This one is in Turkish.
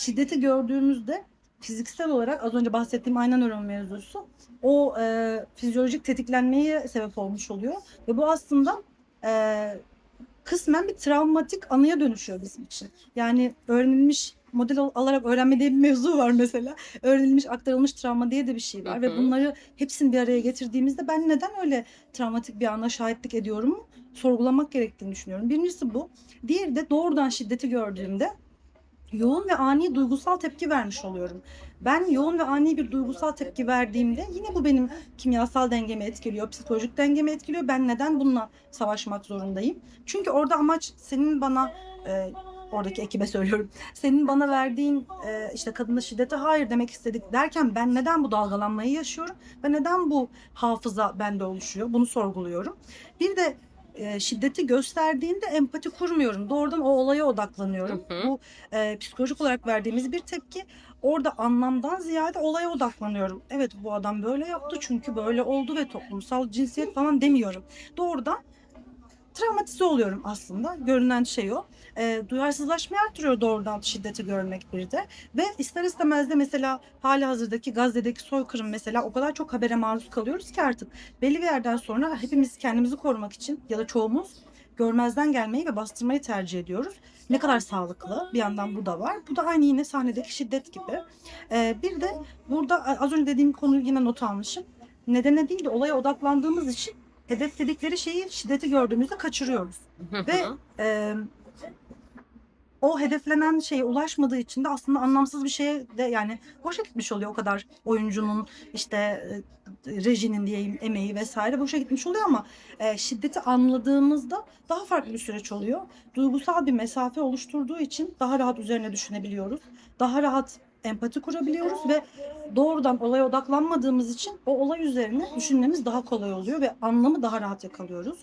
şiddeti gördüğümüzde fiziksel olarak az önce bahsettiğim ayna nöron mevzusu o e, fizyolojik tetiklenmeye sebep olmuş oluyor ve bu aslında e, kısmen bir travmatik anıya dönüşüyor bizim için. Yani öğrenilmiş model al- alarak öğrenme diye bir mevzu var mesela. Öğrenilmiş, aktarılmış travma diye de bir şey var Hı ve bunları hepsini bir araya getirdiğimizde ben neden öyle travmatik bir ana şahitlik ediyorum sorgulamak gerektiğini düşünüyorum. Birincisi bu. Diğeri de doğrudan şiddeti gördüğümde yoğun ve ani duygusal tepki vermiş oluyorum. Ben yoğun ve ani bir duygusal tepki verdiğimde yine bu benim kimyasal dengemi etkiliyor, psikolojik dengemi etkiliyor. Ben neden bununla savaşmak zorundayım? Çünkü orada amaç senin bana e, oradaki ekibe söylüyorum. Senin bana verdiğin e, işte kadına şiddete hayır demek istedik derken ben neden bu dalgalanmayı yaşıyorum ve neden bu hafıza bende oluşuyor? Bunu sorguluyorum. Bir de e, şiddeti gösterdiğinde empati kurmuyorum. Doğrudan o olaya odaklanıyorum. Hı hı. Bu e, psikolojik olarak verdiğimiz bir tepki. Orada anlamdan ziyade olaya odaklanıyorum. Evet bu adam böyle yaptı çünkü böyle oldu ve toplumsal cinsiyet falan demiyorum. Doğrudan travmatize oluyorum aslında. Görünen şey o. E, duyarsızlaşmayı artırıyor doğrudan şiddeti görmek bir de. Ve ister istemez de mesela hali hazırdaki Gazze'deki soykırım mesela o kadar çok habere maruz kalıyoruz ki artık. Belli bir yerden sonra hepimiz kendimizi korumak için ya da çoğumuz görmezden gelmeyi ve bastırmayı tercih ediyoruz. Ne kadar sağlıklı bir yandan bu da var. Bu da aynı yine sahnedeki şiddet gibi. E, bir de burada az önce dediğim konuyu yine not almışım. Nedene değil de olaya odaklandığımız için hedefledikleri şeyi şiddeti gördüğümüzde kaçırıyoruz. Ve e, o hedeflenen şeye ulaşmadığı için de aslında anlamsız bir şeye de yani boşa gitmiş oluyor o kadar oyuncunun işte e, rejinin diyeyim emeği vesaire boşa gitmiş oluyor ama e, şiddeti anladığımızda daha farklı bir süreç oluyor. Duygusal bir mesafe oluşturduğu için daha rahat üzerine düşünebiliyoruz. Daha rahat empati kurabiliyoruz ve doğrudan olaya odaklanmadığımız için o olay üzerine düşünmemiz daha kolay oluyor ve anlamı daha rahat yakalıyoruz.